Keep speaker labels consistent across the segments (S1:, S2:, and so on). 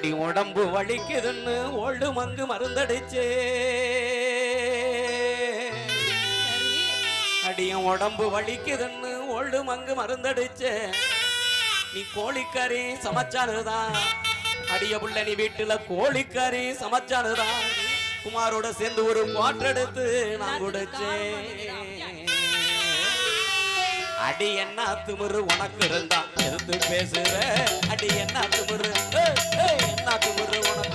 S1: அடி உடம்பு வலிக்குதுன்னு ஓல்டு மங்கு மருந்தடிச்சே. அடியும் உடம்பு வலிக்குதுன்னு ஓல்டு மங்கு மருந்தடிச்சே. நீ கோழிக்கறி சமைச்சானுதான் அடிய புள்ள நீ வீட்டுல கோழிக்கறி சமைச்சானுதான் குமாரோட சேர்ந்து ஒரு எடுத்து நான் குடிச்சேன். அடி என்ன திமிரு உனக்கு இருந்தா? எதிர்த்து பேசுற. அடி என்ன திமிரு? నా తుమ్మురు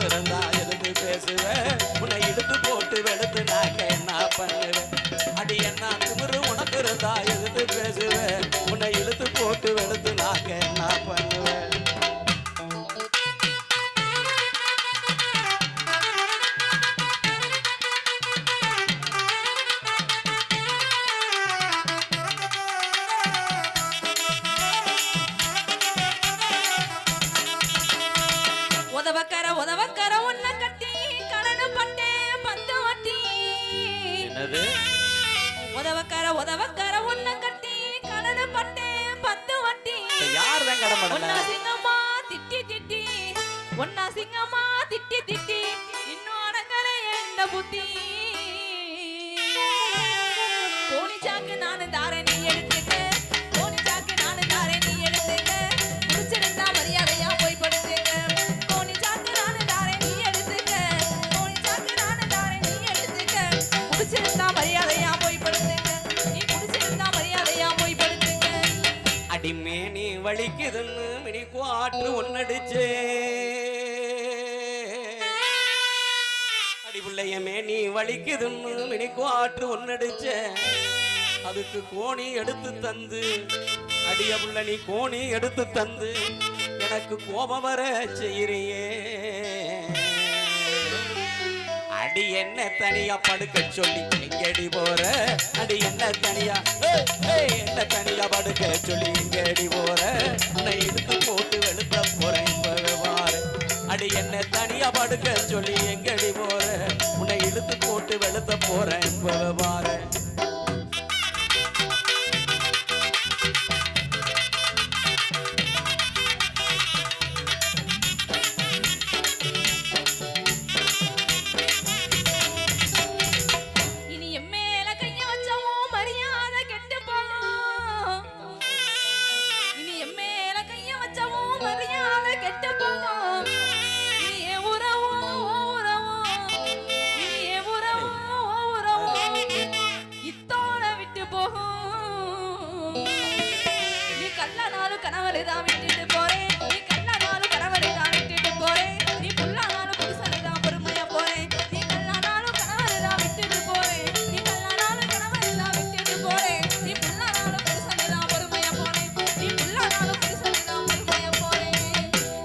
S2: ஒன்னா சிங்கம்மா திட்டி திட்டி இன்னும் அடங்கல எந்த புத்தி? கோணி சாக்கு நானு தாரேன் நீ எடுத்துக்க கோணி சாக்கு நானு தாரேன் நீ எடுத்துக்க குடிச்சிருந்தா மரியாதையா போய் படுத்துக்க கோணி சாக்கு நானு தாரேன் நீ எடுத்துக்க கோணி சாக்கு நானு தாரேன் நீ எடுத்துக்க முடிச்சிருந்தா மரியாதையா போய் படுத்துக்க நீ குடிச்சிருந்தா மரியாதையா போய் படுத்துக்க
S1: நீ வலிக்குதுன்னு மினி குவாற்று ஒன்னடிச்சே வலிக்குதுன்னு மினி குவாற்று ஒன்னடிச்சே. அதுக்கு கோணி எடுத்து தந்து. அடிய புள்ள நீ கோணி எடுத்து தந்து. எனக்கு கோபம் வர செய்யறியே. அடி என்ன தனியா படுக்க சொல்லி எங்கடி போற? அடி என்ன தனியா என்ன தனியா படுக்க சொல்லி எங்கடி போற? இழுத்து போட்டு அடி என்ன தனியா படுக்க சொல்லி எங்கடி போற? உன்னை இழுத்து போட்டு வெளுத்த போறேன் இப்பவே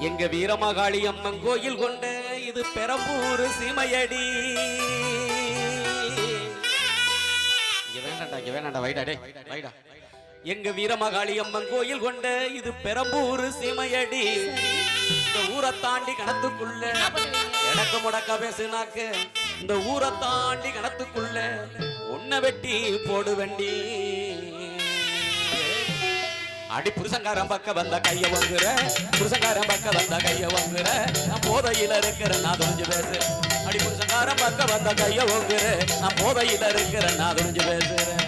S1: எங்க வீரமகாளி அம்மன் கோயில் கொண்ட இது பெரம்பூர் சீமையடி. இங்க வேண்டாண்டா இங்க வேண்டாண்டா வைடா வைடா. எங்க வீரமகாளி அம்மன் கோயில் கொண்ட இது பெரம்பூர் சீமையடி. இந்த ஊரை தாண்டி கணத்துக்குள்ள எனக்கு முடக்க பேசுனாக்க இந்த ஊரை தாண்டி கணத்துக்குள்ள உன்னை வெட்டி போடுவண்டி. அடி புருஷங்காரன் பக்க வந்த கைய வாங்குற புருஷங்காரன் பக்க வந்த கைய வாங்குற நான் போதையில இருக்கிற நான் துணிஞ்சு பேசுறேன் அடி புருஷங்காரன் பக்க வந்த கைய வாங்குற நான் போதையில இருக்கிற நான் துணிஞ்சு பேசுறேன்.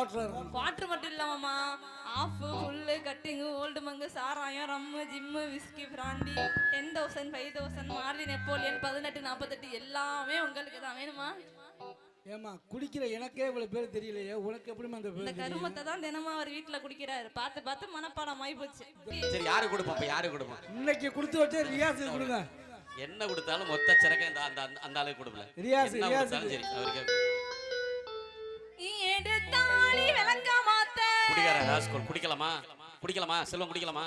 S2: வாட்டர் மட்டும் இல்லாமமா half full cutting old monk சாராயம் rum gin whisky brandy ten thousand five thousand Marley Napoleon பதினெட்டு நாற்பத்தெட்டு எல்லாமே உங்களுக்கு தான். வேணுமா?
S3: ஏமா குடிக்கிற எனக்கே இவ்வளவு பேர் தெரியலையே. உனக்கு எப்படிமா அந்த
S2: இந்த? கருமத்தை தான் தினமும் அவர் வீட்டுல குடிக்கிறாரு. பார்த்து பார்த்து மனப்பாடம் ஆகி போச்சு
S1: சரி யாரு கொடுப்போம் யாரு கொடுப்போம்
S3: இன்னைக்கு கொடுத்து வச்சே ரியாஸ் கொடுங்க.
S4: என்ன கொடுத்தாலும் மொத்த சிறக்க இந்த அந்த அந்த- அந்த ஆளுக்கு கொடுக்கல
S1: ரியாஸ், ரியாஸ்
S4: சரி அவருக்கு குடிக்கலாமா? குடிக்கலாமா? செல்வம் குடிக்கலாமா?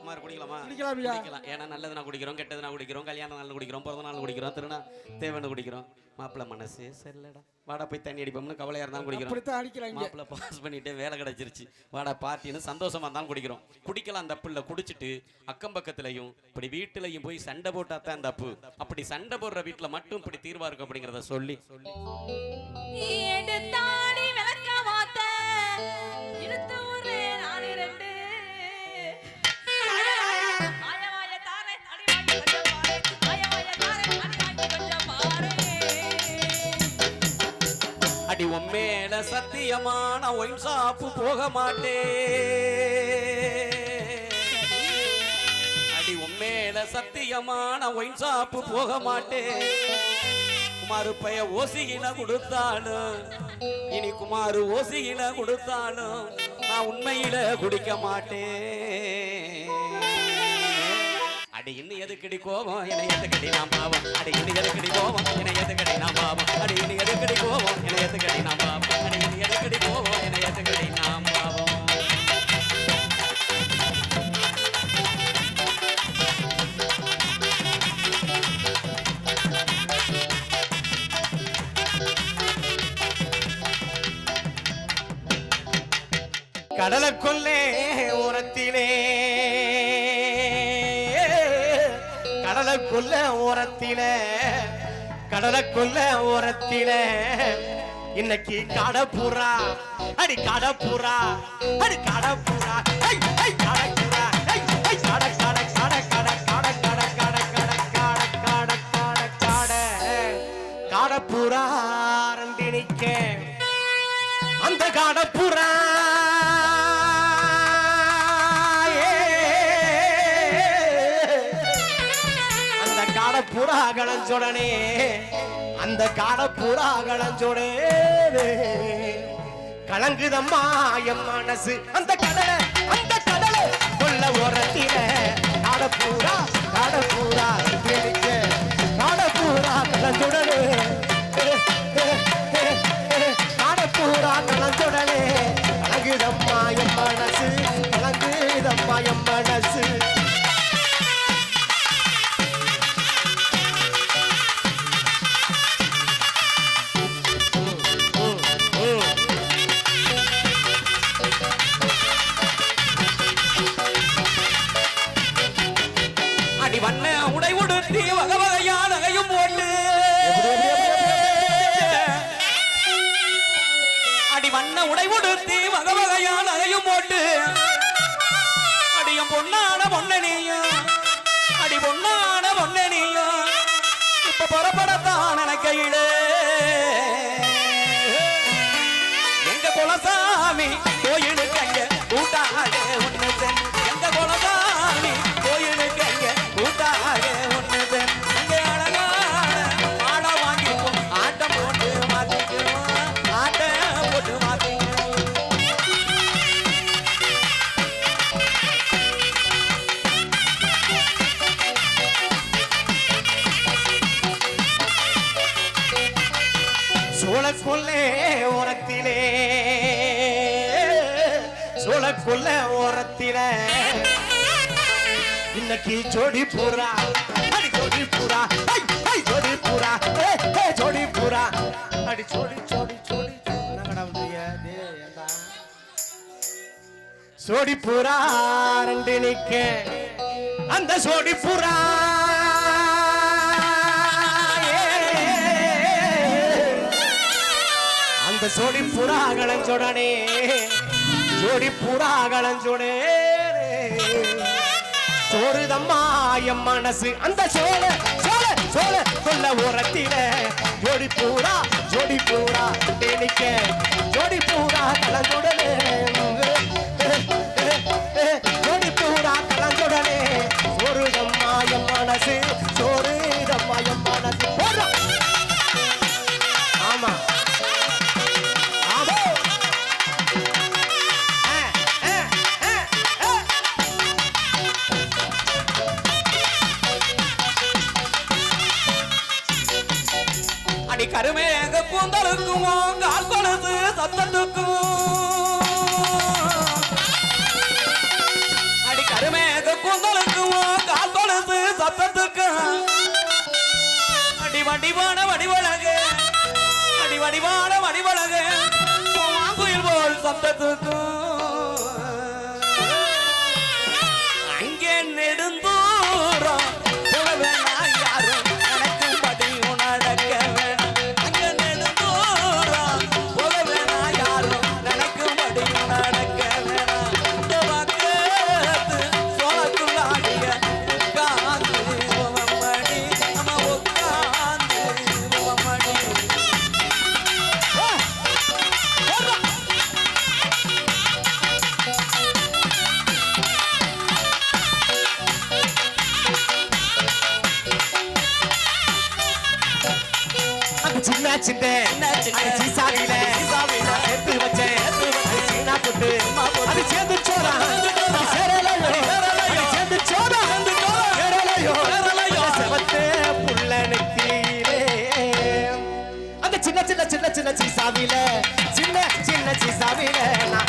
S4: குமார் குடிக்கலாமா?
S1: குடிக்கலாம்
S4: ஏன்னா நல்லது நான் குடிக்கிறோம் கெட்டது நான் குடிக்கிறோம் கல்யாண நாள் குடிக்கிறோம் பிறந்த நாள் குடிக்கிறோம் திருநா தேவைன்னு குடிக்கிறோம். மாப்பிள்ளை மனசு சரியில்லடா. வாடா போய் தண்ணி அடிப்போம்னு கவலையா இருந்தாலும் குடிக்கிறோம். மாப்பிள்ளை பாஸ் பண்ணிட்டு வேலை கிடைச்சிருச்சு. வாடா பார்ட்டின்னு சந்தோஷமா இருந்தாலும் குடிக்கிறோம். குடிக்கலாம் தப்பு இல்லை குடிச்சிட்டு அக்கம் பக்கத்துலயும் இப்படி வீட்டுலயும் போய் சண்டை போட்டா தான் தப்பு அப்படி சண்டை போடுற வீட்டுல மட்டும் இப்படி தீர்வா இருக்கும் அப்படிங்கறத சொல்லி. சத்தியமான ஒயின் போக மாட்டேன். அடி உண்மையில சத்தியமான ஒயின்சாப்பு போக மாட்டேன். குமாரு பைய ஓசியில கொடுத்தாலும் இனி குமாரு ஓசியில கொடுத்தாலும் நான் உண்மையில குடிக்க மாட்டேன். அடி இன்னும் எதுக்கடி கோபம்? என்னை எதுக்கடி நான் பாவம்? அடி இன்னும் எதுக்கடி கோபம்? என்னை எதுக்கடி நான் பாவம்? அடி இன்னும் எதுக்கடி கடலுக்குள்ளே ஓரத்திலே கடலுக்குள்ள ஓரத்திலே கடலுக்குள்ள ஓரத்திலே இன்னைக்கு கடப்புறா அடி கடப்புறா அடி கடப்புறா ஐ ஐ கடப்புறா ஐ ஐ கட கட கட கட கட கட கட கட கட கட கட கட காடப்புறா ரெண்டு நிக்க அந்த காடப்புறா அகலஞ்சொடனே அந்த கால பூரா அகலஞ்சொடே கலங்குதம்மா என் மனசு. அந்த கடலை அந்த கடலை கொள்ள உரத்தில காட பூரா காட பூரா காட பூரா இன்னைக்கு ஜோடி பூரா. அடி ஜோடி பூரா. ஐ, ஐ, ஜோடி பூரா. ஏ, ஏ, ஜோடி பூரா. அடி ஜோடி ஜோடி ஜோடி. என்னங்கடா பண்றீங்க? டேய், ஏன்டா? சோடி பூரா ரெண்டு நிக்க. அந்த சோடி பூரா. அந்த சோடி புறா கலஞ்சொடனே ஜோடி புறா கலஞ்சொடே சோறுதம்மா என் மனசு அந்த சோழ சோழ சோழ சொல்ல உரத்தில ஜோடி பூரா ஜோடி பூரா நினைக்க ஜோடி பூரா கலஞ்சொடனே মদত
S1: দু சின்ன சின்ன சீசாவில. சேர்த்து வச்சேன். சீனா போட்டு. அது சேர்ந்து சோதா
S4: சேர்ந்து
S1: சோதா சின்ன சின்ன சின்ன சின்ன சீசாவில. சின்ன சின்ன சீசாவில. நான்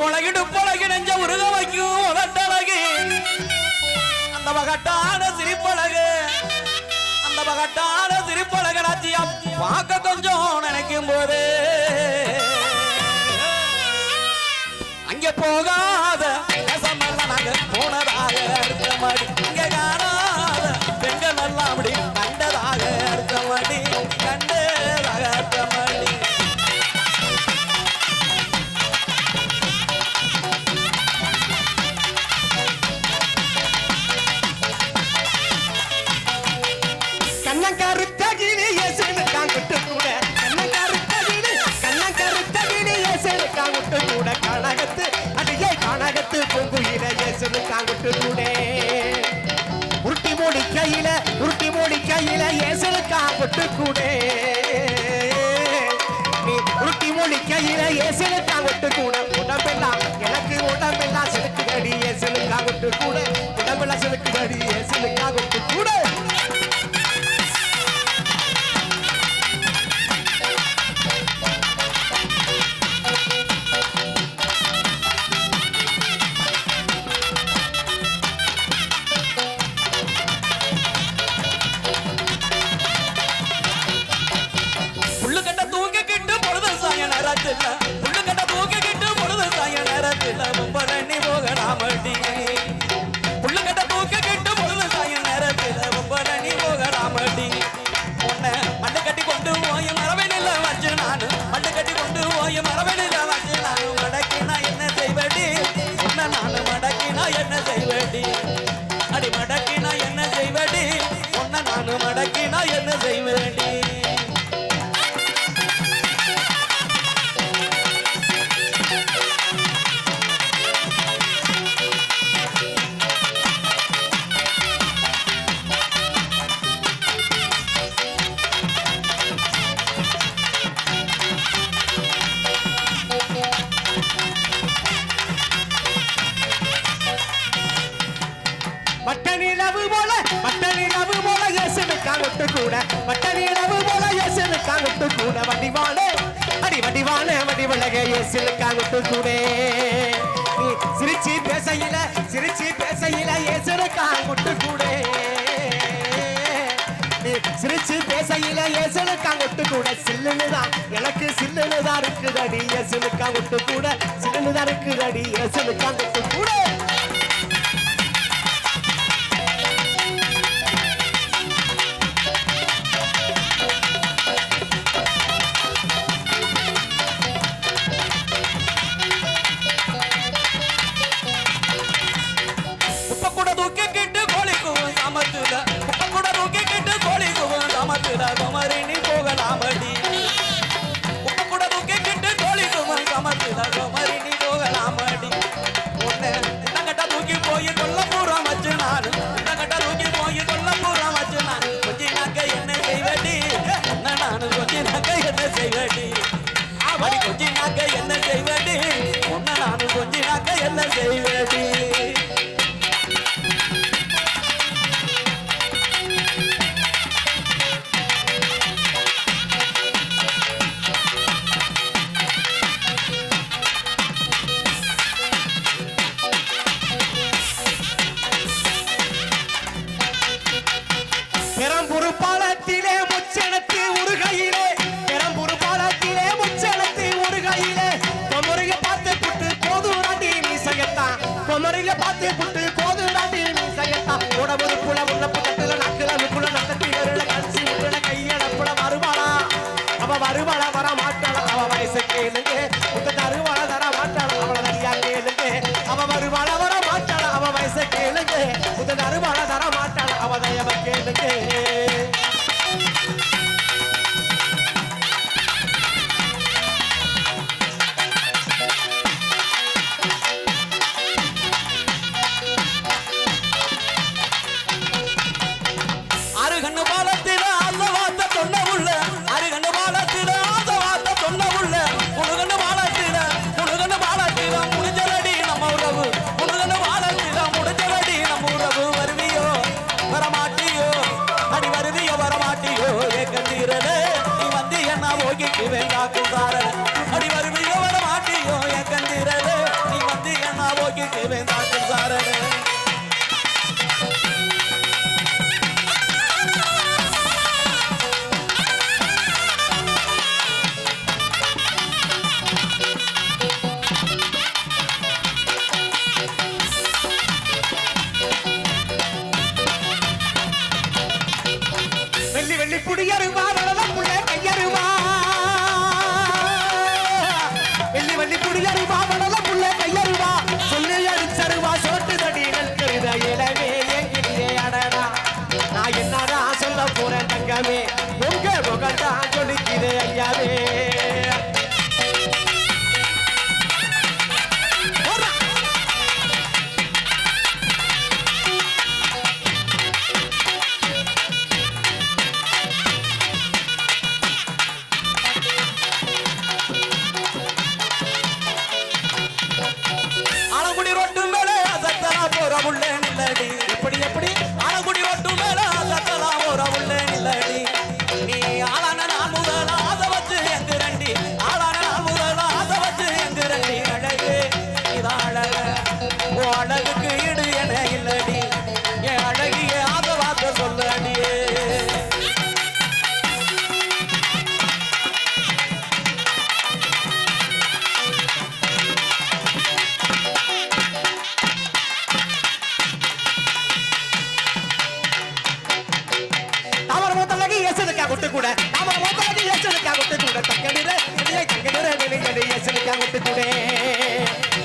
S4: பொழகிடு பொழகி நெஞ்ச உருக வைக்கும் உதட்டழகு அந்த மகட்டான சிரிப்பழகு அந்த மகட்டான சிரிப்பழகு நாச்சியா பார்க்க கொஞ்சம் நினைக்கும் போது. அங்கே போகாத
S1: சிரிப்பே நீ
S4: சிரிச்சு பேசையில சிரிச்சு பேசையில ஏசுருக்கா முட்டு கூடே நீ சிரிச்சு பேசையில ஏசுலுக்கா முட்டு கூட சில்லுன்னு தான் எனக்கு சில்லுன்னுதான் இருக்குதடி. ஏசுலுக்கா முட்டு கூட
S1: சில்லுன்னு தான் இருக்குதடி. ஏசுலுக்கா முட்டு
S4: பெரம்புரு பாலத்திலே முச்செனத்து ஒரு கையிலே பெரம்புரு பாலத்திலே முச்செனத்து ஒரு கையிலே கொமரையில பார்த்து
S1: பார்த்து ಕೊಟ್ಟು ಕೂಡ
S4: ಅವರ ಒಬ್ಬರಿಗೆ ಎಚ್ಚರಿಕೆ ಕೂಡ ತಕ್ಕಡಿರೆ ತಕ್ಕಡಿರೆ ಬೆಲೆಗಡೆ ಎಚ್ಚರಿಕೆ ಆಗುತ್ತೆ ಕೂಡ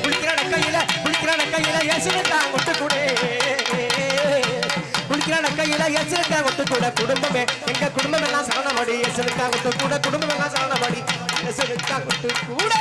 S4: ಕುಳಿತಿರಣ ಕೈಯಿಲ ಕುಳಿತಿರಣ ಕೈಯಿಲ ಎಚ್ಚರಿಕೆ ಆಗುತ್ತೆ ಕೂಡ குளிக்கிறான கையில எச்சரிக்கா ஒத்து கூட குடும்பமே எங்க குடும்பம் எல்லாம் சரணமடி எச்சரிக்கா ஒத்து கூட குடும்பம் எல்லாம் சரணமடி எச்சரிக்கா ஒத்து கூட